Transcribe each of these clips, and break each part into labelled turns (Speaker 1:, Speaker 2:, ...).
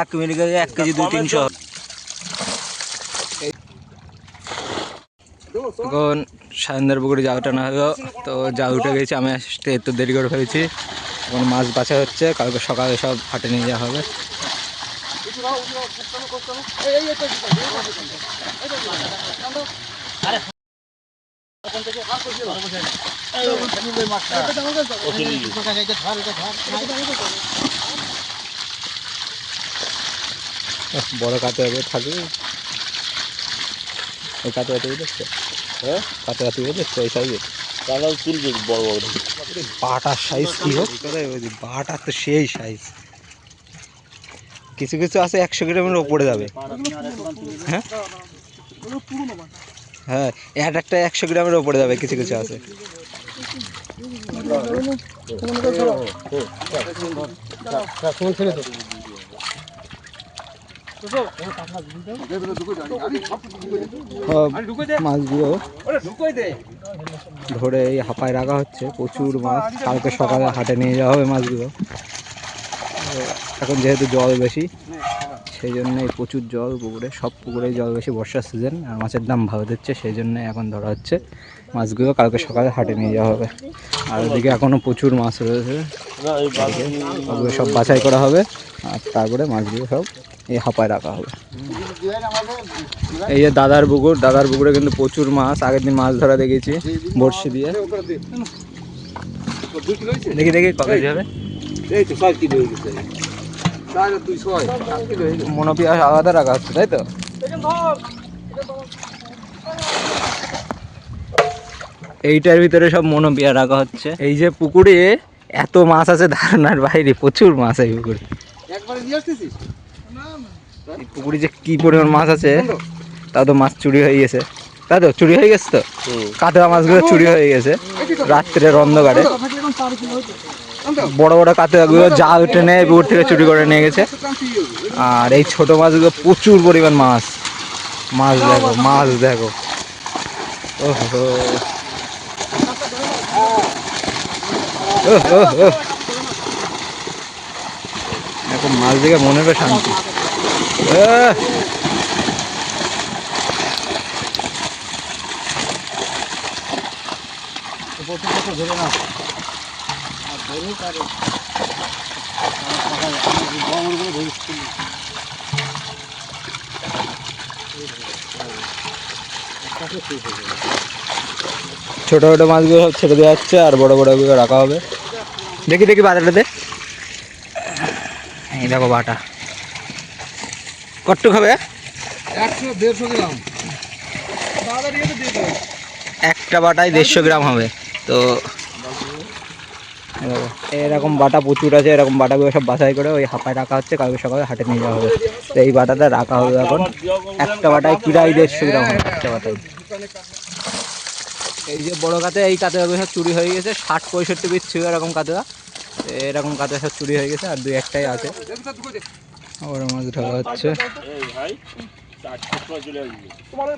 Speaker 1: এক মিনিটে এক কেজি দুই তিনশো। এখন সায়ন্দার পুকুরে জাউটা না হলো তো জাউ উঠে গেছে, আমি আসতে একটু দেরি করে ফেলেছি। এখন মাছ বাছা হচ্ছে, কালকে সকালে সব হাটে নিয়ে যাওয়া হবে। বড় কাতে হবে থাকবে। ওই কাতে কাতে দেখছ? হ্যাঁ? কাতে কাতে দেখছ এই সাইজে
Speaker 2: কালার তুলবে বড় বড়।
Speaker 1: বাটার সাইজ কি হোক বাটার তো সেই সাইজ কিছু কিছু আছে একশো গ্রামের ওপরে যাবে। হ্যাঁ? হ্যাঁ এক একটা একশো গ্রামের ওপরে যাবে, কিছু কিছু আছে। মাছগুলো ধরে এই হাঁপায় রাখা হচ্ছে, প্রচুর মাছ। কালকে সকালে হাটে নিয়ে যাওয়া হবে মাছগুলো। এখন যেহেতু জল বেশি সেই জন্যই প্রচুর জল পুকুরে, সব পুকুরে জল বেশি, বর্ষার সিজন আর মাছের দাম ভালো দিচ্ছে, সেই জন্য এখন ধরা হচ্ছে। মাছগুলো কালকে সকালে হাটে নিয়ে যাওয়া হবে। আর ওদিকে এখনও প্রচুর মাছ রয়েছে। ওগুলো সব বাছাই করা হবে, আর তারপরে মাছগুলো সব এই হাঁপায় রাখা হবে। এই যে দাদার পুকুর, দাদার পুকুরে কিন্তু প্রচুর মাছ, আগের দিন মাছ ধরা দেখেছি, বড়শি দিয়ে। দেখি দেখি,
Speaker 3: কবে যাবে ছয় কিলো হয়ে গেছে চার আর দুই ছয় সাত কিলো হয়ে গেছে
Speaker 1: মনোপিয়া আলাদা রাখা হচ্ছে তাই তো? এইটার ভিতরে সব মনোপিয়া রাখা হচ্ছে। এই যে পুকুরে এত মাছ আছে ধারণার বাইরে প্রচুর মাছ এই পুকুরে। পুকুরে যে কি পরিমাণ মাছ আছে তা তো মাছ চুরি হয়ে গেছে। তাই তো চুরি হয়ে গেছে তো? কাতলা মাছগুলো চুরি হয়ে গেছে। রাত্রের অন্ধকারে। বড় বড় কাতলাগুলো জাল টেনে পুকুর থেকে চুরি করে নিয়ে গেছে। আর এই ছোট মাছগুলো প্রচুর পরিমাণ মাছ। মাছ দেখো মাছ দেখো। ওহো। এখন মাছ দেখে মনে হবে শান্তি। আহ! ছোট ছোট মাছগুলো সব ছেড়ে দেওয়া হচ্ছে আর বড় বড়গুলো রাখা হবে। দেখি দেখি বাটাটাতে। এই দেখো বাটা। কট্টু খাবে
Speaker 3: একশো দেড়শো গ্রাম।
Speaker 1: একটা বাটায় দেড়শো গ্রাম হবে। তো এরকম। বাটা প্রচুর আছে এরকম বাটাগুলো সব বাছাই করে ওই হাঁপায় রাখা হচ্ছে কালকে সকালে হাটে নিয়ে যাওয়া হবে। তো এই বাটাটা রাখা হবে এখন। একটা বাটায় প্রায় দেড়শো গ্রাম হবে একটা বাটায়। এই যে বড়ো কাতে এই কাতেগুলো সব চুরি হয়ে গেছে ষাট পঁয়ষট্টি পিস ছিল এরকম কাতেয়া এরকম কাতে সব চুরি হয়ে গেছে আর দুই একটাই আছে। বড় মাছ ধরা হচ্ছে।
Speaker 3: তোমার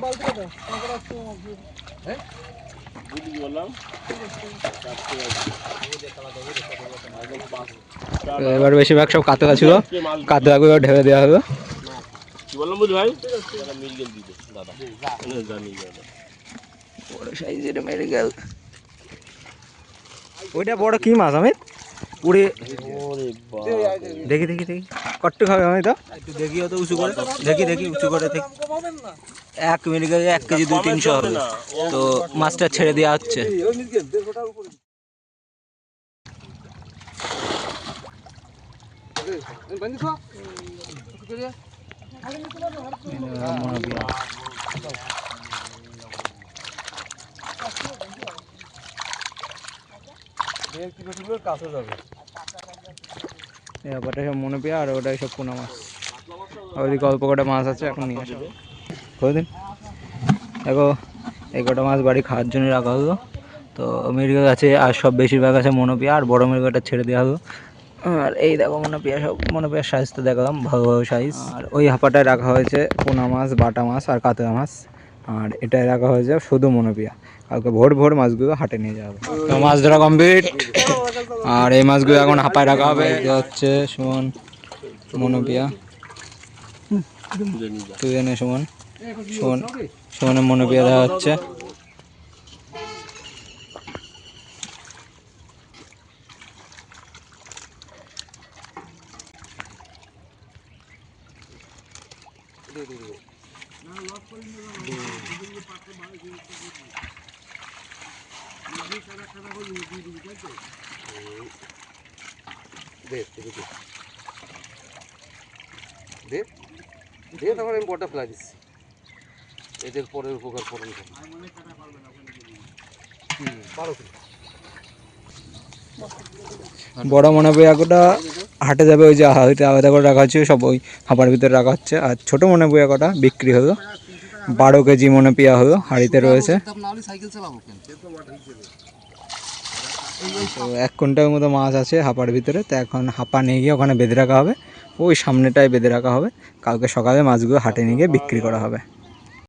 Speaker 2: বললাম
Speaker 1: এবার বেশিরভাগ সব কাতলা ছিল। কাতলাগুলো ঢেলে দেওয়া হবে
Speaker 2: কি বললাম বুঝ ভাই? মির্গেল দিতে দাদা জানি দাদা
Speaker 1: বড় সাইজের মেরে গেল ওইটা বড় কি মাছ আমি পুরে। দেখি দেখি দেখি। কট্টু খাবে আমি তো। একটু দেখি তো উঁচু করে। দেখি দেখি উঁচু করে দেখি। এক মিনিটে এক কেজি দুই তিনশো হবে। তো মাছটা ছেড়ে দেওয়া হচ্ছে।
Speaker 3: ওই মির্গেল দেড়শো টাকার উপরে বান্ধি সব দেড় কিলো কিলোর কাছে যাবে
Speaker 1: এই ব্যাপারটা সব মনে পেয়ে আর ওটাই সব পোনা মাছ। ওইদিকে অল্প কটা মাছ আছে এখন নিয়ে আসবে। দিন? দেখো এই কটা মাছ বাড়ি খাওয়ার জন্য রাখা হলো। তো মির্গা আছে আর সব বেশিরভাগ আছে মনোপিয়া আর বড় মির্গাটা ছেড়ে দেওয়া হলো। আর এই দেখো মনোপিয়া সব মনোপিয়ার সাইজ তো দেখালাম ভালো ভালো সাইজ আর ওই হাঁপাটায় রাখা হয়েছে পোনা মাছ বাটা মাছ আর কাতলা মাছ। আর এটাই রাখা হয়েছে শুধু মনোপিয়া কালকে ভোর ভোর মাছগুলো হাটে নিয়ে যাওয়া হবে তো মাছ ধরা কমপ্লিট আর এই মাছগুলো এখন হাঁপায় রাখা হবে। হচ্ছে সুমন মনোপিয়া। তুই জানে সুমন? সুমন সুমনের মনোপিয়া দেওয়া হচ্ছে
Speaker 3: দে দে। দে দে তখন আমি বড়টা ফেলা দিচ্ছি। এদের পরের উপকার পারো।
Speaker 1: বড় মনোপিয়াকোটা হাটে যাবে ওই যে হাতে আলাদা করে রাখা হচ্ছে সব ওই হাঁপার ভিতরে রাখা হচ্ছে। আর ছোটো মনোপিয়াকোটা বিক্রি হলো। বারো কেজি মনোপিয়া হলো হাঁড়িতে রয়েছে। তো এক কোনটার মতো মাছ আছে হাঁপার ভিতরে, তো এখন হাঁপা নিয়ে গিয়ে ওখানে বেঁধে রাখা হবে। ওই সামনেটায় বেঁধে রাখা হবে। কালকে সকালে মাছগুলো হাটে নিয়ে গিয়ে বিক্রি করা হবে।